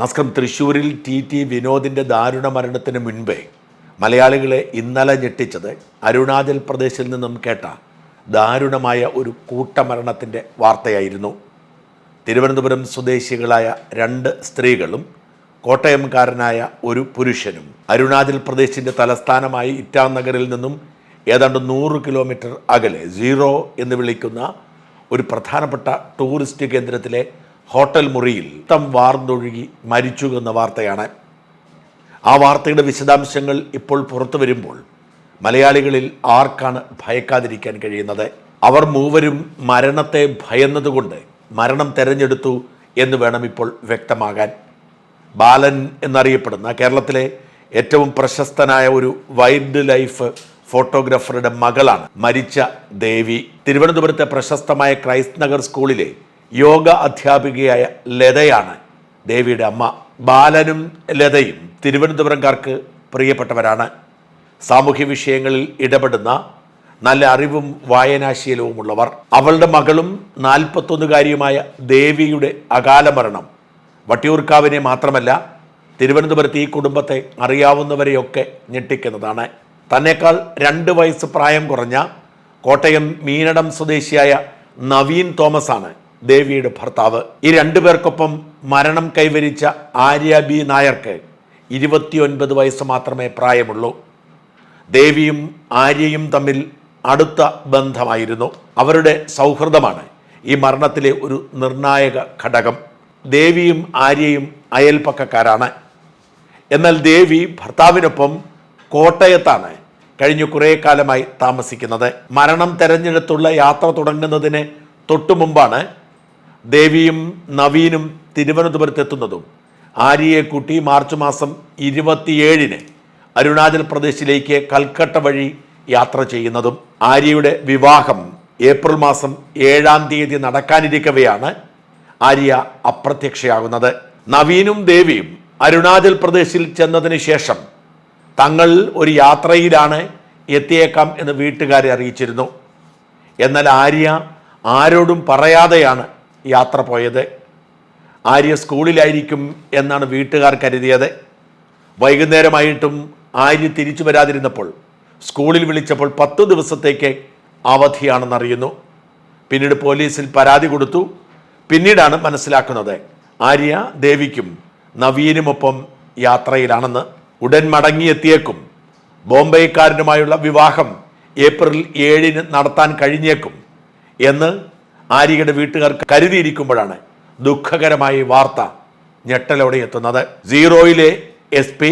നമസ്കാരം തൃശ്ശൂരിൽ T T വിനോദിന്റെ ദാരുണ മരണത്തിന് മുൻപേ മലയാളികളെ ഇന്നലെ ഞെട്ടിച്ചത് അരുണാചൽ പ്രദേശിൽ നിന്നും കേട്ട ദാരുണമായ ഒരു കൂട്ടമരണത്തിന്റെ വാർത്തയായിരുന്നു. തിരുവനന്തപുരം സ്വദേശികളായ രണ്ട് സ്ത്രീകളും കോട്ടയംകാരനായ ഒരു പുരുഷനും അരുണാചൽ പ്രദേശിന്റെ തലസ്ഥാനമായി ഇറ്റാനഗറിൽ നിന്നും ഏതാണ്ട് നൂറ് കിലോമീറ്റർ അകലെ സീറോ എന്ന് വിളിക്കുന്ന ഒരു പ്രധാനപ്പെട്ട ടൂറിസ്റ്റ് കേന്ദ്രത്തിലെ ഹോട്ടൽ മുറിയിൽ തം വാർന്നൊഴുകി മരിച്ചു എന്ന വാർത്തയാണ്. ആ വാർത്തയുടെ വിശദാംശങ്ങൾ ഇപ്പോൾ പുറത്തു വരുമ്പോൾ മലയാളികളിൽ ആർക്കാണ് ഭയക്കാതിരിക്കാൻ കഴിയുന്നത്? അവർ മൂവരും മരണത്തെ ഭയന്നതുകൊണ്ട് മരണം തെരഞ്ഞെടുത്തു എന്ന് വേണം ഇപ്പോൾ വ്യക്തമാകാൻ. ബാലൻ എന്നറിയപ്പെടുന്ന കേരളത്തിലെ ഏറ്റവും പ്രശസ്തനായ ഒരു വൈൽഡ് ലൈഫ് ഫോട്ടോഗ്രാഫറുടെ മകളാണ് മരിച്ച ദേവി. തിരുവനന്തപുരത്തെ പ്രശസ്തമായ ക്രൈസ്റ്റ് സ്കൂളിലെ യോഗ അധ്യാപികയായ ലതയാണ് ദേവിയുടെ അമ്മ. ബാലനും ലതയും തിരുവനന്തപുരംകാർക്ക് പ്രിയപ്പെട്ടവരാണ്. സാമൂഹ്യ വിഷയങ്ങളിൽ ഇടപെടുന്ന നല്ല അറിവും വായനാശീലവുമുള്ളവർ. അവളുടെ മകളും നാൽപ്പത്തൊന്നുകാരിയുമായ ദേവിയുടെ അകാല മരണം വട്ടിയൂർക്കാവിനെ മാത്രമല്ല തിരുവനന്തപുരത്ത് ഈ കുടുംബത്തെ അറിയാവുന്നവരെയൊക്കെ ഞെട്ടിക്കുന്നതാണ്. തന്നെക്കാൾ രണ്ട് വയസ്സ് പ്രായം കുറഞ്ഞ കോട്ടയം മീനടം സ്വദേശിയായ നവീൻ തോമസ് ആണ് ദേവിയുടെ ഭർത്താവ്. ഈ രണ്ടുപേർക്കൊപ്പം മരണം കൈവരിച്ച ആര്യ ബി നായർക്ക് ഇരുപത്തിയൊൻപത് വയസ്സ് മാത്രമേ പ്രായമുള്ളൂ. ദേവിയും ആര്യയും തമ്മിൽ അടുത്ത ബന്ധമായിരുന്നു. അവരുടെ സൗഹൃദമാണ് ഈ മരണത്തിലെ ഒരു നിർണായക ഘടകം. ദേവിയും ആര്യയും അയൽപ്പക്കക്കാരാണ് എന്നാൽ ദേവി ഭർത്താവിനൊപ്പം കോട്ടയത്താണ് കഴിഞ്ഞ കുറേ കാലമായി താമസിക്കുന്നത്. മരണം തെരഞ്ഞെടുത്തുള്ള യാത്ര തുടങ്ങുന്നതിന് തൊട്ടു മുമ്പാണ് ദേവിയും നവീനും തിരുവനന്തപുരത്ത് എത്തുന്നതും ആര്യയെ കൂട്ടി മാർച്ച് മാസം ഇരുപത്തിയേഴിന് അരുണാചൽ പ്രദേശിലേക്ക് കൽക്കട്ട വഴി യാത്ര ചെയ്യുന്നതും ആര്യയുടെ വിവാഹം ഏപ്രിൽ മാസം ഏഴാം തീയതി നടക്കാനിരിക്കവെയാണ് ആര്യ അപ്രത്യക്ഷയാകുന്നത്. നവീനും ദേവിയും അരുണാചൽ പ്രദേശിൽ ചെന്നതിന് ശേഷം തങ്ങൾ ഒരു യാത്രയിലാണ് എത്തിയേക്കാം എന്ന് വീട്ടുകാരെ അറിയിച്ചിരുന്നു. എന്നാൽ ആര്യ ആരോടും പറയാതെയാണ് യാത്ര പോയത്. ആര്യ സ്കൂളിലായിരിക്കും എന്നാണ് വീട്ടുകാർ കരുതിയത്. വൈകുന്നേരമായിട്ടും ആര്യ തിരിച്ചു വരാതിരുന്നപ്പോൾ സ്കൂളിൽ വിളിച്ചപ്പോൾ പത്തു ദിവസത്തേക്ക് അവധിയാണെന്നറിയുന്നു. പിന്നീട് പോലീസിൽ പരാതി കൊടുത്തു. പിന്നീടാണ് മനസ്സിലാക്കുന്നത് ആര്യ ദേവിക്കും നവീനുമൊപ്പം യാത്രയിലാണെന്ന്. ഉടൻ മടങ്ങിയെത്തിയേക്കും. ബോംബെക്കാരനുമായുള്ള വിവാഹം ഏപ്രിൽ ഏഴിന് നടത്താൻ കഴിഞ്ഞേക്കും എന്ന് ആര്യയുടെ വീട്ടുകാർ കരുതിയിരിക്കുമ്പോഴാണ് ദുഃഖകരമായ വാർത്ത ഞെട്ടലോടെ എത്തുന്നത്. സീറോയിലെ എസ് പി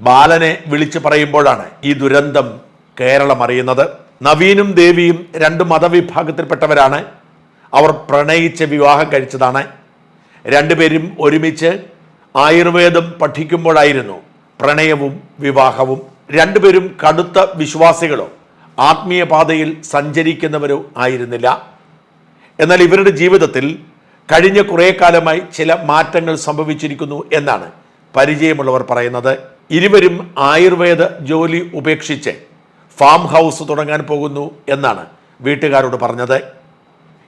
ബാലനെ വിളിച്ചു പറയുമ്പോഴാണ് ഈ ദുരന്തം കേരളം അറിയുന്നത്. നവീനും ദേവിയും രണ്ട് മതവിഭാഗത്തിൽപ്പെട്ടവരാണ്. അവർ പ്രണയിച്ച് വിവാഹം കഴിച്ചതാണ്. രണ്ടുപേരും ഒരുമിച്ച് ആയുർവേദം പഠിക്കുമ്പോഴായിരുന്നു പ്രണയവും വിവാഹവും. രണ്ടുപേരും കടുത്ത വിശ്വാസികളോ ആത്മീയ പാതയിൽ സഞ്ചരിക്കുന്നവരോ ആയിരുന്നില്ല. എന്നാൽ ഇവരുടെ ജീവിതത്തിൽ കഴിഞ്ഞ കുറേ കാലമായി ചില മാറ്റങ്ങൾ സംഭവിച്ചിരിക്കുന്നു എന്നാണ് പരിചയമുള്ളവർ പറയുന്നത്. ഇരുവരും ആയുർവേദ ജോലി ഉപേക്ഷിച്ച് ഫാം ഹൗസ് തുടങ്ങാൻ പോകുന്നു എന്നാണ് വീട്ടുകാരോട് പറഞ്ഞത്.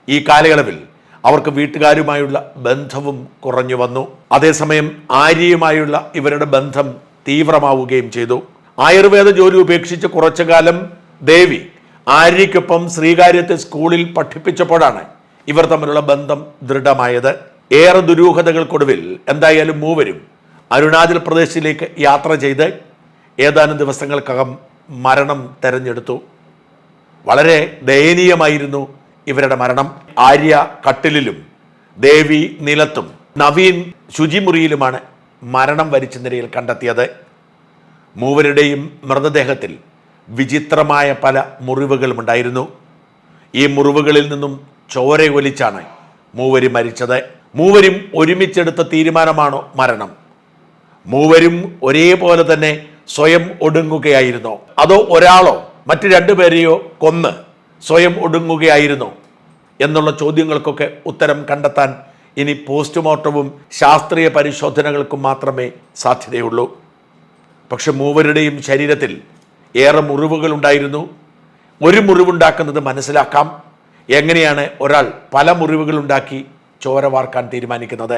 ഈ കാലയളവിൽ അവർക്ക് വീട്ടുകാരുമായുള്ള ബന്ധവും കുറഞ്ഞു വന്നു. അതേസമയം ആര്യയുമായുള്ള ഇവരുടെ ബന്ധം തീവ്രമാവുകയും ചെയ്തു. ആയുർവേദ ജോലി ഉപേക്ഷിച്ച് കുറച്ചു കാലം ദേവി ആര്യയ്ക്കൊപ്പം ശ്രീകാര്യത്തെ സ്കൂളിൽ പഠിപ്പിച്ചപ്പോഴാണ് ഇവർ തമ്മിലുള്ള ബന്ധം ദൃഢമായത് ഏറെ ദുരൂഹതകൾക്കൊടുവിൽ എന്തായാലും മൂവരും അരുണാചൽ പ്രദേശിലേക്ക് യാത്ര ചെയ്ത് ഏതാനും ദിവസങ്ങൾക്കകം മരണം തെരഞ്ഞെടുത്തു. വളരെ ദയനീയമായിരുന്നു ഇവരുടെ മരണം. ആര്യ കട്ടിലിലും ദേവി നിലത്തും നവീൻ ശുചിമുറിയിലുമാണ് മരണം വരിച്ച നിലയിൽ കണ്ടെത്തിയത്. മൂവരുടെയും മൃതദേഹത്തിൽ വിചിത്രമായ പല മുറിവുകളുമുണ്ടായിരുന്നു. ഈ മുറിവുകളിൽ നിന്നും ചോരയൊലിച്ചാണ് മൂവരും മരിച്ചത്. മൂവരും ഒരുമിച്ചെടുത്ത തീരുമാനമാണ് മരണം? മൂവരും ഒരേപോലെ തന്നെ സ്വയം ഒടുങ്ങുകയായിരുന്നു. അതോ ഒരാളോ മറ്റു രണ്ടുപേരെയോ കൊന്ന് സ്വയം ഒടുങ്ങുകയായിരുന്നു? എന്നുള്ള ചോദ്യങ്ങൾക്കൊക്കെ ഉത്തരം കണ്ടെത്താൻ ഇനി പോസ്റ്റ്മോർട്ടവും ശാസ്ത്രീയ പരിശോധനകൾക്കും മാത്രമേ സാധ്യതയുള്ളൂ. പക്ഷെ മൂവരുടെയും ശരീരത്തിൽ ഏറെ മുറിവുകൾ ഉണ്ടായിരുന്നു ഒരു മുറിവുണ്ടാക്കുന്നത് മനസ്സിലാക്കാം. എങ്ങനെയാണ് ഒരാൾ പല മുറിവുകളുണ്ടാക്കി ചോര വാർക്കാൻ തീരുമാനിക്കുന്നത്?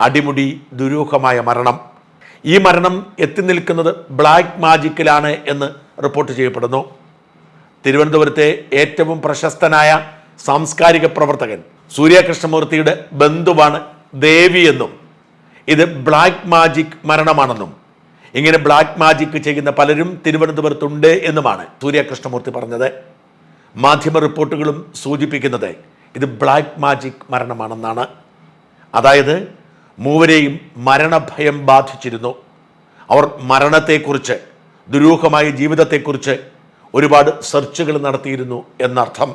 അടിമുടി ദുരൂഹമായ മരണം. ഈ മരണം എത്തി നിൽക്കുന്നത് ബ്ലാക്ക് മാജിക്കിലാണ് എന്ന് റിപ്പോർട്ട് ചെയ്യപ്പെടുന്നു. തിരുവനന്തപുരത്തെ ഏറ്റവും പ്രശസ്തനായ സാംസ്കാരിക പ്രവർത്തകൻ സൂര്യകൃഷ്ണമൂർത്തിയുടെ ബന്ധുവാണ് ദേവി എന്നും. ഇത് ബ്ലാക്ക് മാജിക് മരണമാണെന്നും. ഇങ്ങനെ ബ്ലാക്ക് മാജിക് ചെയ്യുന്ന പലരും തിരുവനന്തപുരത്തുണ്ട് എന്നുമാണ് സൂര്യകൃഷ്ണമൂർത്തി പറഞ്ഞത്. മാധ്യമ റിപ്പോർട്ടുകളും സൂചിപ്പിക്കുന്നത് ഇത് ബ്ലാക്ക് മാജിക് മരണമാണെന്നാണ്. അതായത് മൂവരെയും മരണഭയം ബാധിച്ചിരുന്നു. അവർ മരണത്തെക്കുറിച്ച് ദുരൂഹമായ ജീവിതത്തെക്കുറിച്ച് ഒരുപാട് സെർച്ചുകൾ നടത്തിയിരുന്നു എന്നർത്ഥം.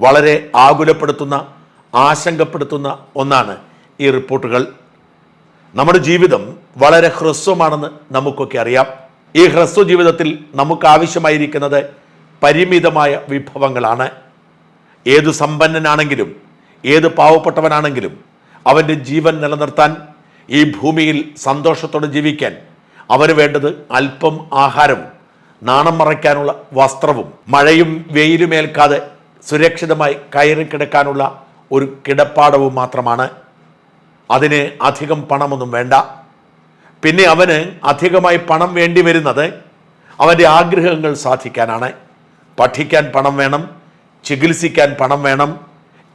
വളരെ ആകുലപ്പെടുത്തുന്ന ആശങ്കപ്പെടുത്തുന്ന ഒന്നാണ് ഈ റിപ്പോർട്ടുകൾ. നമ്മുടെ ജീവിതം വളരെ ഹ്രസ്വമാണെന്ന് നമുക്കൊക്കെ അറിയാം. ഈ ഹ്രസ്വ ജീവിതത്തിൽ നമുക്ക് ആവശ്യമായിരിക്കുന്നത് പരിമിതമായ വിഭവങ്ങളാണ്. ഏതു സമ്പന്നനാണെങ്കിലും ഏത് പാവപ്പെട്ടവനാണെങ്കിലും അവന്റെ ജീവൻ നിലനിർത്താൻ ഈ ഭൂമിയിൽ സന്തോഷത്തോടെ ജീവിക്കാൻ അവന് വേണ്ടത് അല്പം ആഹാരവും നാണം മറയ്ക്കാനുള്ള വസ്ത്രവും മഴയും വെയിലുമേൽക്കാതെ സുരക്ഷിതമായി കയറി കിടക്കാനുള്ള ഒരു കിടപ്പാടവും മാത്രമാണ്. അതിന് അധികം പണമൊന്നും വേണ്ട. പിന്നെ അവന് അധികമായി പണം വേണ്ടി വരുന്നത് അവന്റെ ആഗ്രഹങ്ങൾ സാധിക്കാനാണ്. പഠിക്കാൻ പണം വേണം ചികിത്സിക്കാൻ പണം വേണം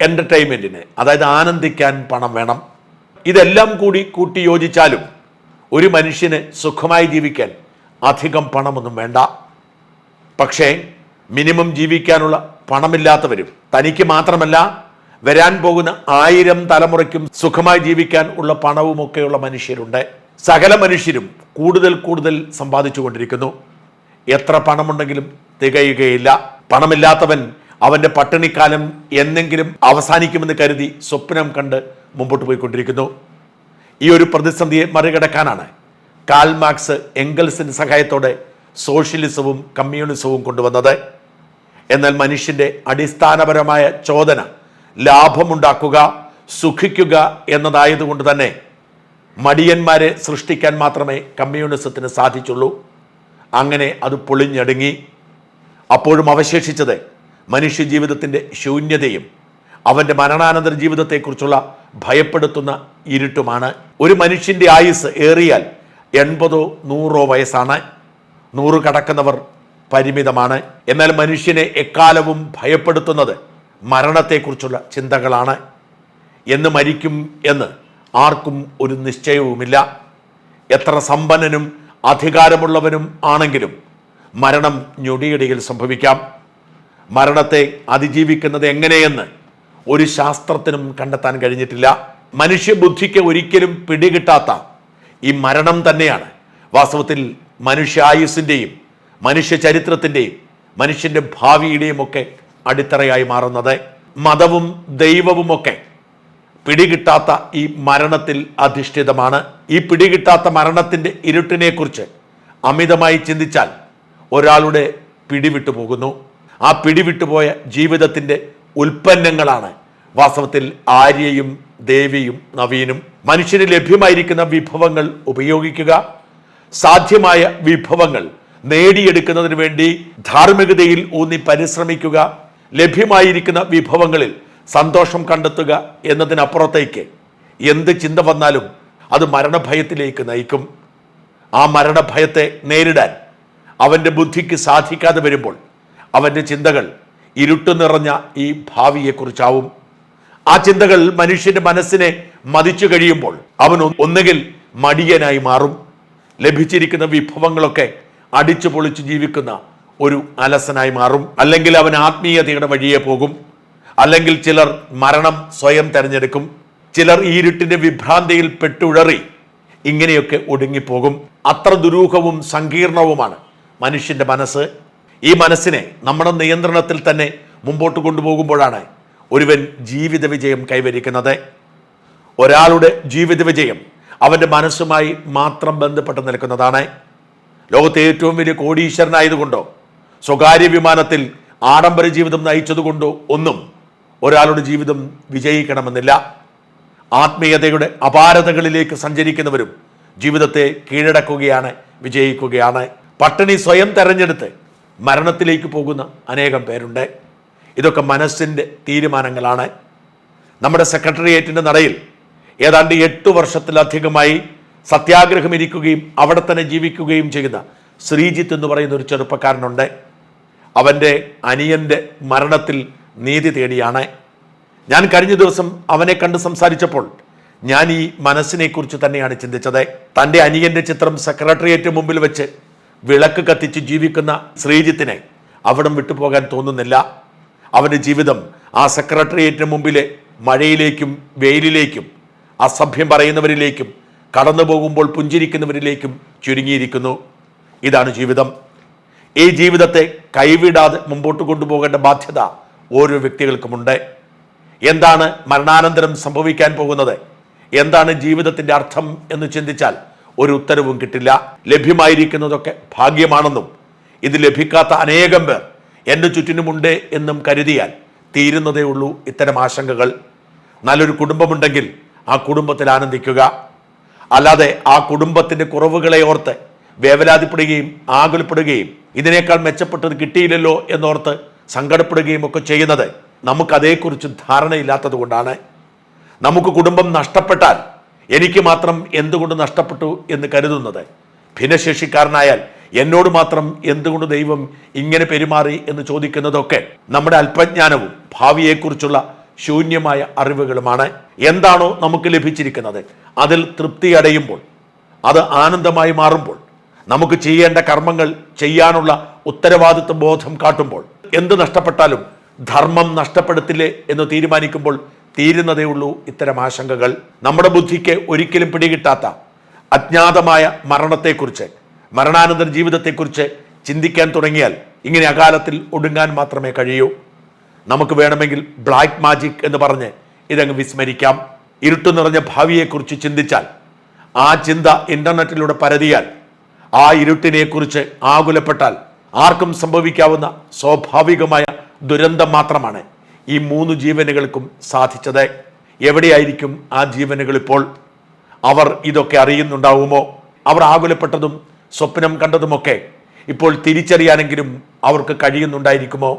എന്റർടൈൻമെന്റിന് അതായത് ആനന്ദിക്കാൻ പണം വേണം. ഇതെല്ലാം കൂടി കൂട്ടി യോജിച്ചാലും ഒരു മനുഷ്യന് സുഖമായി ജീവിക്കാൻ അധികം പണമൊന്നും വേണ്ട. പക്ഷേ മിനിമം ജീവിക്കാനുള്ള പണമില്ലാത്തവരും തനിക്ക് മാത്രമല്ല വരാൻ പോകുന്ന ആയിരം തലമുറയ്ക്കും സുഖമായി ജീവിക്കാൻ ഉള്ള പണവുമൊക്കെയുള്ള മനുഷ്യരുണ്ട്. സകല മനുഷ്യരും കൂടുതൽ കൂടുതൽ സമ്പാദിച്ചുകൊണ്ടിരിക്കുന്നു. എത്ര പണമുണ്ടെങ്കിലും തികയുകയില്ല. പണമില്ലാത്തവൻ അവന്റെ പട്ടിണിക്കാലം എന്നെങ്കിലും അവസാനിക്കുമെന്ന് കരുതി സ്വപ്നം കണ്ട് മുമ്പോട്ട് പോയിക്കൊണ്ടിരിക്കുന്നു. ഈ ഒരു പ്രതിസന്ധിയെ മറികടക്കാനാണ് കാൽ മാർക്സ് എംഗൽസിന്റെ സഹായത്തോടെ സോഷ്യലിസവും കമ്മ്യൂണിസവും കൊണ്ടുവന്നത്. എന്നാൽ മനുഷ്യന്റെ അടിസ്ഥാനപരമായ ചോദന ലാഭമുണ്ടാക്കുക സുഖിക്കുക എന്നതായതുകൊണ്ട് തന്നെ മടിയന്മാരെ സൃഷ്ടിക്കാൻ മാത്രമേ കമ്മ്യൂണിസത്തിന് സാധിച്ചുള്ളൂ. അങ്ങനെ അത് പൊളിഞ്ഞടുങ്ങി. അപ്പോഴും അവശേഷിച്ചത് മനുഷ്യ ജീവിതത്തിന്റെ ശൂന്യതയും അവന്റെ മരണാനന്തര ജീവിതത്തെക്കുറിച്ചുള്ള ഭയപ്പെടുത്തുന്ന ഇരുട്ടുമാണ്. ഒരു മനുഷ്യന്റെ ആയുസ് ഏറിയാൽ എൺപതോ നൂറോ വയസ്സാണ്. നൂറ് കടക്കുന്നവർ പരിമിതമാണ്. എന്നാൽ മനുഷ്യനെ എക്കാലവും ഭയപ്പെടുത്തുന്നത് മരണത്തെക്കുറിച്ചുള്ള ചിന്തകളാണ്. എന്ന് മരിക്കും എന്ന് ആർക്കും ഒരു നിശ്ചയവുമില്ല. എത്ര സമ്പന്നനും അധികാരമുള്ളവനും ആണെങ്കിലും മരണം ഞൊടിയിടയിൽ സംഭവിക്കാം. മരണത്തെ അതിജീവിക്കുന്നത് എങ്ങനെയെന്ന് ഒരു ശാസ്ത്രത്തിനും കണ്ടെത്താൻ കഴിഞ്ഞിട്ടില്ല. മനുഷ്യബുദ്ധിക്ക് ഒരിക്കലും പിടികിട്ടാത്ത ഈ മരണം തന്നെയാണ്. വാസ്തവത്തിൽ മനുഷ്യായുസിന്റെയും മനുഷ്യ ചരിത്രത്തിന്റെയും മനുഷ്യന്റെ ഭാവിയുടെയും ഒക്കെ അടിത്തറയായി മാറുന്നത്. മതവും ദൈവവുമൊക്കെ പിടികിട്ടാത്ത ഈ മരണത്തിൽ അധിഷ്ഠിതമാണ്. ഈ പിടികിട്ടാത്ത മരണത്തിന്റെ ഇരുട്ടിനെക്കുറിച്ച് അമിതമായി ചിന്തിച്ചാൽ ഒരാളുടെ പിടിവിട്ടു പോകുന്നു. ആ പിടിവിട്ടുപോയ ജീവിതത്തിന്റെ ഉൽപ്പന്നങ്ങളാണ് വാസ്തവത്തിൽ ആര്യയും ദേവിയും നവീനും. മനുഷ്യന് ലഭ്യമായിരിക്കുന്ന വിഭവങ്ങൾ ഉപയോഗിക്കുക. സാധ്യമായ വിഭവങ്ങൾ നേടിയെടുക്കുന്നതിന് വേണ്ടി ധാർമ്മികതയിൽ ഊന്നി പരിശ്രമിക്കുക. ലഭ്യമായിരിക്കുന്ന വിഭവങ്ങളിൽ സന്തോഷം കണ്ടെത്തുക എന്നതിനപ്പുറത്തേക്ക് എന്ത് ചിന്ത വന്നാലും അത് മരണഭയത്തിലേക്ക് നയിക്കും. ആ മരണഭയത്തെ നേരിടാൻ അവന്റെ ബുദ്ധിക്ക് സാധിക്കാതെ വരുമ്പോൾ അവന്റെ ചിന്തകൾ ഇരുട്ടു നിറഞ്ഞ ഈ ഭാവിയെക്കുറിച്ചാവും. ആ ചിന്തകൾ മനുഷ്യന്റെ മനസ്സിനെ മതിച്ചു കഴിയുമ്പോൾ അവൻ ഒന്നുകിൽ മടിയനായി മാറും. ലഭിച്ചിരിക്കുന്ന വിഭവങ്ങളൊക്കെ അടിച്ചു പൊളിച്ച് ജീവിക്കുന്ന ഒരു അലസനായി മാറും. അല്ലെങ്കിൽ അവൻ ആത്മീയതയുടെ വഴിയെ പോകും. അല്ലെങ്കിൽ ചിലർ മരണം സ്വയം തെരഞ്ഞെടുക്കും ചിലർ ഈ ഇരുട്ടിന്റെ വിഭ്രാന്തിയിൽ പെട്ടുഴറി ഇങ്ങനെയൊക്കെ ഒടുങ്ങിപ്പോകും. അത്ര ദുരൂഹവും സങ്കീർണവുമാണ് മനുഷ്യന്റെ മനസ്സ്. ഈ മനസ്സിനെ നമ്മുടെ നിയന്ത്രണത്തിൽ തന്നെ മുമ്പോട്ട് കൊണ്ടുപോകുമ്പോഴാണ് ഒരുവൻ ജീവിത വിജയം കൈവരിക്കുന്നത്. ഒരാളുടെ ജീവിത വിജയം അവന്റെ മനസ്സുമായി മാത്രം ബന്ധപ്പെട്ട് നിൽക്കുന്നതാണ്. ലോകത്തെ ഏറ്റവും വലിയ കോടീശ്വരനായതുകൊണ്ടോ സ്വകാര്യ വിമാനത്തിൽ ആഡംബര ജീവിതം നയിച്ചതുകൊണ്ടോ ഒന്നും ഒരാളുടെ ജീവിതം വിജയിക്കണമെന്നില്ല. ആത്മീയതയുടെ അപാരതകളിലേക്ക് സഞ്ചരിക്കുന്നവരും ജീവിതത്തെ കീഴടക്കുകയാണ് വിജയിക്കുകയാണ്. പട്ടിണി സ്വയം തെരഞ്ഞെടുത്ത് മരണത്തിലേക്ക് പോകുന്ന അനേകം പേരുണ്ട്. ഇതൊക്കെ മനസ്സിന്റെ തീരുമാനങ്ങളാണ്. നമ്മുടെ സെക്രട്ടേറിയറ്റിന്റെ നടയിൽ ഏതാണ്ട് എട്ട് വർഷത്തിലധികമായി സത്യാഗ്രഹം ഇരിക്കുകയും അവിടെ തന്നെ ജീവിക്കുകയും ചെയ്യുന്ന ശ്രീജിത്ത് എന്ന് പറയുന്ന ഒരു ചെറുപ്പക്കാരനുണ്ട്. അവന്റെ അനിയന്റെ മരണത്തിൽ നീതി തേടിയാണ്. ഞാൻ കഴിഞ്ഞ ദിവസം അവനെ കണ്ട് സംസാരിച്ചപ്പോൾ ഞാൻ ഈ മനസ്സിനെക്കുറിച്ച് തന്നെയാണ് ചിന്തിച്ചത്. തന്റെ അനിയന്റെ ചിത്രം സെക്രട്ടേറിയറ്റ് മുമ്പിൽ വെച്ച് വിളക്ക് കത്തിച്ച് ജീവിക്കുന്ന ശ്രീജിത്തിനെ അവിടം വിട്ടുപോകാൻ തോന്നുന്നില്ല. അവന്റെ ജീവിതം ആ സെക്രട്ടേറിയറ്റിന് മുമ്പിലെ മഴയിലേക്കും വെയിലിലേക്കും അസഭ്യം പറയുന്നവരിലേക്കും കടന്നു പോകുമ്പോൾ പുഞ്ചിരിക്കുന്നവരിലേക്കും ചുരുങ്ങിയിരിക്കുന്നു. ഇതാണ് ജീവിതം. ഈ ജീവിതത്തെ കൈവിടാതെ മുമ്പോട്ട് കൊണ്ടുപോകേണ്ട ബാധ്യത ഓരോ വ്യക്തികൾക്കുമുണ്ട്. എന്താണ് മരണാനന്തരം സംഭവിക്കാൻ പോകുന്നത്? എന്താണ് ജീവിതത്തിന്റെ അർത്ഥം എന്ന് ചിന്തിച്ചാൽ ഒരു ഉത്തരവും കിട്ടില്ല. ലഭ്യമായിരിക്കുന്നതൊക്കെ ഭാഗ്യമാണെന്നും ഇത് ലഭിക്കാത്ത അനേകം പേർ എന്റെ ചുറ്റിനുമുണ്ട് എന്നും കരുതിയാൽ തീരുന്നതേ ഉള്ളൂ ഇത്തരം ആശങ്കകൾ. നല്ലൊരു കുടുംബമുണ്ടെങ്കിൽ ആ കുടുംബത്തിൽ ആനന്ദിക്കുക. അല്ലാതെ ആ കുടുംബത്തിന്റെ കുറവുകളെ ഓർത്ത് വേവലാതിപ്പെടുകയും ആകുലപ്പെടുകയും ഇതിനേക്കാൾ മെച്ചപ്പെട്ടത് കിട്ടിയില്ലല്ലോ എന്നോർത്ത് സങ്കടപ്പെടുകയും ഒക്കെ ചെയ്യുന്നത് നമുക്ക് അതേക്കുറിച്ച് ധാരണയില്ലാത്തത് കൊണ്ടാണ്. നമുക്ക് കുടുംബം നഷ്ടപ്പെട്ടാൽ എനിക്ക് മാത്രം എന്തുകൊണ്ട് നഷ്ടപ്പെട്ടു എന്ന് കരുതുന്നത്? ഭിന്നശേഷിക്കാരനായാൽ എന്നോട് മാത്രം എന്തുകൊണ്ട് ദൈവം ഇങ്ങനെ പെരുമാറി എന്ന് ചോദിക്കുന്നതൊക്കെ നമ്മുടെ അല്പജ്ഞാനവും ഭാവിയെക്കുറിച്ചുള്ള ശൂന്യമായ അറിവുകളുമാണ്. എന്താണോ നമുക്ക് ലഭിച്ചിരിക്കുന്നത്? അതിൽ തൃപ്തി അടയുമ്പോൾ അത് ആനന്ദമായി മാറുമ്പോൾ നമുക്ക് ചെയ്യേണ്ട കർമ്മങ്ങൾ ചെയ്യാനുള്ള ഉത്തരവാദിത്വ ബോധം കാട്ടുമ്പോൾ എന്ത് നഷ്ടപ്പെട്ടാലും ധർമ്മം നഷ്ടപ്പെടുത്തില്ലേ എന്ന് തീരുമാനിക്കുമ്പോൾ തീരുന്നതേ ഉള്ളൂ ഇത്തരം ആശങ്കകൾ. നമ്മുടെ ബുദ്ധിക്ക് ഒരിക്കലും പിടികിട്ടാത്ത അജ്ഞാതമായ മരണത്തെക്കുറിച്ച് മരണാനന്തര ജീവിതത്തെക്കുറിച്ച് ചിന്തിക്കാൻ തുടങ്ങിയാൽ ഇങ്ങനെ അകാലത്തിൽ ഒടുങ്ങാൻ മാത്രമേ കഴിയൂ. നമുക്ക് വേണമെങ്കിൽ ബ്ലാക്ക് മാജിക് എന്ന് പറഞ്ഞ് ഇതങ്ങ് വിസ്മരിക്കാം. ഇരുട്ടു നിറഞ്ഞ ഭാവിയെക്കുറിച്ച് ചിന്തിച്ചാൽ ആ ചിന്ത ഇന്റർനെറ്റിലൂടെ പരതിയാൽ ആ ഇരുട്ടിനെക്കുറിച്ച് ആകുലപ്പെട്ടാൽ ആർക്കും സംഭവിക്കാവുന്ന സ്വാഭാവികമായ ദുരന്തം മാത്രമാണ് ഈ മൂന്ന് ജീവനുകൾക്കും സാധിച്ചത്. എവിടെയായിരിക്കും ആ ജീവനുകൾ ഇപ്പോൾ? അവർ ഇതൊക്കെ അറിയുന്നുണ്ടാവുമോ? അവർ ആകുലപ്പെട്ടതും സ്വപ്നം കണ്ടതുമൊക്കെ ഇപ്പോൾ തിരിച്ചറിയാനെങ്കിലും അവർക്ക് കഴിയുന്നുണ്ടായിരിക്കുമോ?